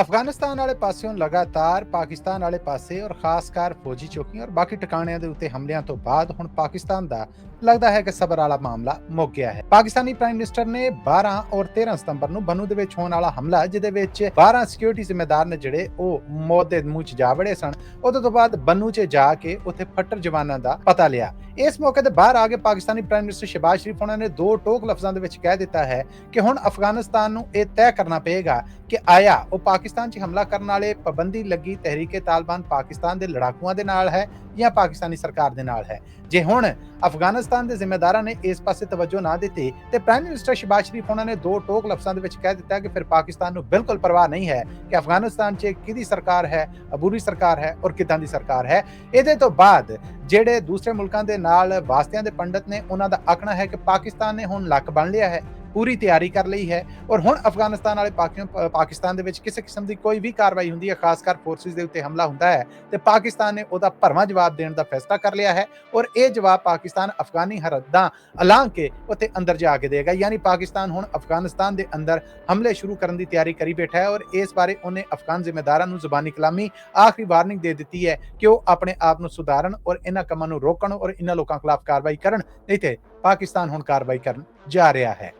ਅਫਗਾਨਿਸਤਾਨ ਵਾਲੇ ਪਾਸਿਓਂ ਲਗਾਤਾਰ ਪਾਕਿਸਤਾਨ ਵਾਲੇ ਪਾਸੇ ਔਰ ਖਾਸ ਕਰ ਫੌਜੀ ਚੌਕੀਆਂ ਔਰ ਬਾਕੀ ਟਿਕਾਣਿਆਂ ਦੇ ਉੱਤੇ ਹਮਲਿਆਂ ਤੋਂ ਬਾਅਦ ਹੁਣ ਪਾਕਿਸਤਾਨ ਦਾ ਲੱਗਦਾ ਹੈ ਕਿ ਸਬਰ ਵਾਲਾ ਮਾਮਲਾ ਮੁੱਕ ਗਿਆ ਹੈ। ਪਾਕਿਸਤਾਨੀ ਪ੍ਰਾਈਮ ਮਿਨਿਸਟਰ ਨੇ 12 ਔਰ 13 ਸਤੰਬਰ ਨੂੰ ਬਨੂ ਦੇ ਵਿੱਚ ਹੋਣ ਵਾਲਾ ਹਮਲਾ, ਜਿਹਦੇ ਵਿੱਚ 12 ਸਿਕਿਉਰਿਟੀ ਜ਼ਿੰਮੇਦਾਰ ਨੇ ਜਿਹੜੇ ਉਹ ਮੌਤ ਦੇ ਮੂੰਹ 'ਚ ਜਾ ਵੜੇ ਸਨ ਉਦੋਂ ਤੋਂ ਬਾਅਦ ਬਨੂ 'ਚ ਜਾ ਕੇ ਉੱਥੇ ਫੱਟਰ ਜਵਾਨਾਂ ਦਾ ਪਤਾ ਲਿਆ। ਇਸ ਮੌਕੇ ਤੇ ਬਾਹਰ ਆ ਕੇ ਪਾਕਿਸਤਾਨੀ ਪ੍ਰਾਈਮ ਮਿਨਿਸਟਰ ਸ਼ਿਬਾਜ਼ ਸ਼ਰੀਫ ਉਹਨਾਂ ਨੇ ਦੋ ਟੋਕ ਲਫ਼ਜ਼ਾਂ ਦੇ ਵਿੱਚ ਕਹਿ ਦਿੱਤਾ ਹੈ ਕਿ ਹੁਣ ਅਫਗਾਨਿਸਤਾਨ ਨੂੰ ਇਹ ਤੈਅ ਕਰਨਾ ਪਏਗਾ ਕਿ ਆਇਆ, ਉਹ ਪਾਕਿਸਤਾਨ 'ਚ ਹਮਲਾ ਕਰਨ ਵਾਲੇ ਪਾਬੰਦੀ ਲੱਗੀ ਤਹਿਰੀਕੇ ਤਾਲਿਬਾਨ ਪਾਕਿਸਤਾਨ ਦੇ ਲੜਾਕੂਆਂ ਦੇ ਨਾਲ ਹੈ ਜਾਂ ਪਾਕਿਸਤਾਨੀ ਸਰਕਾਰ ਦੇ ਨਾਲ ਹੈ। ਜੇ ਹੁਣ ਅਫਗਾਨਿਸਤਾਨ ਦੇ ਜ਼ਿੰਮੇਦਾਰਾਂ ਨੇ ਇਸ ਪਾਸੇ ਤਵੱਜੋ ਨਾ ਦਿੱਤੀ, ਤੇ ਪ੍ਰਾਈਮ ਮਿਨਿਸਟਰ ਸ਼ਿਬਾਜ਼ ਸ਼ਰੀਫ ਉਹਨਾਂ ਨੇ ਦੋ ਟੋਕ ਲਫ਼ਜ਼ਾਂ ਦੇ ਵਿੱਚ ਕਹਿ ਦਿੱਤਾ ਕਿ ਫਿਰ ਪਾਕਿਸਤਾਨ ਨੂੰ ਬਿਲਕੁਲ ਪਰਵਾਹ ਨਹੀਂ ਹੈ ਕਿ ਅਫਗਾਨਿਸਤਾਨ 'ਚ ਕਿਹਦੀ ਸਰਕਾਰ ਹੈ, ਅਬੂਰੀ ਸਰਕਾਰ ਹੈ ਔਰ ਕਿੱਦਾਂ ਦੀ ਸਰਕਾਰ ਹੈ। ਇਹਦੇ ਤੋਂ ਬਾਅਦ ਜਿਹੜੇ ਦੂਸਰੇ ਮੁਲਕਾਂ ਦੇ ਨਾਲ ਵਾਸਤਿਆਂ ਦੇ ਪੰਡਤ ਨੇ ਉਹਨਾਂ ਦਾ ਆਖਣਾ ਹੈ ਕਿ ਪਾਕਿਸਤਾਨ ਨੇ ਹੁਣ ਲੱਕ ਬਣ ਲਿਆ ਹੈ। ਪੂਰੀ ਤਿਆਰੀ ਕਰ ਲਈ ਹੈ ਔਰ ਹੁਣ ਅਫਗਾਨਿਸਤਾਨ ਵਾਲੇ ਪਾਕਿ- ਪਾਕਿਸਤਾਨ ਦੇ ਵਿੱਚ ਕਿਸੇ ਕਿਸਮ ਦੀ ਕੋਈ ਵੀ ਕਾਰਵਾਈ ਹੁੰਦੀ ਹੈ, ਖਾਸ ਕਰ ਫੋਰਸਿਸ ਦੇ ਉੱਤੇ ਹਮਲਾ ਹੁੰਦਾ ਹੈ, ਤੇ ਪਾਕਿਸਤਾਨ ਨੇ ਉਹਦਾ ਭਰਵਾਂ ਜਵਾਬ ਦੇਣ ਦਾ ਫੈਸਲਾ ਕਰ ਲਿਆ ਹੈ ਔਰ ਇਹ ਜਵਾਬ ਪਾਕਿਸਤਾਨ ਅਫਗਾਨੀ ਹਰਦਾਂ ਅਲਾਂਘ ਕੇ ਉੱਤੇ ਅੰਦਰ ਜਾ ਕੇ ਦੇਗਾ, ਯਾਨੀ ਪਾਕਿਸਤਾਨ ਹੁਣ ਅਫਗਾਨਿਸਤਾਨ ਦੇ ਅੰਦਰ ਹਮਲੇ ਸ਼ੁਰੂ ਕਰਨ ਦੀ ਤਿਆਰੀ ਕਰੀ ਬੈਠਾ ਹੈ ਔਰ ਇਸ ਬਾਰੇ ਉਹਨੇ ਅਫਗਾਨ ਜ਼ਿੰਮੇਦਾਰਾਂ ਨੂੰ ਜ਼ੁਬਾਨੀ ਕਲਾਮੀ ਆਖਰੀ ਵਾਰਨਿੰਗ ਦੇ ਦਿੱਤੀ ਹੈ ਕਿ ਉਹ ਆਪਣੇ ਆਪ ਨੂੰ ਸੁਧਾਰਨ ਔਰ ਇਹਨਾਂ ਕੰਮਾਂ ਨੂੰ ਰੋਕਣ ਔਰ ਇਹਨਾਂ ਲੋਕਾਂ ਖਿਲਾਫ ਕਾਰਵਾਈ ਕਰਨ, ਨਹੀਂ ਤੇ ਪਾਕਿਸਤਾਨ ਹੁਣ ਕਾਰਵਾਈ ਕਰਨ ਜਾ ਰਿਹਾ ਹੈ।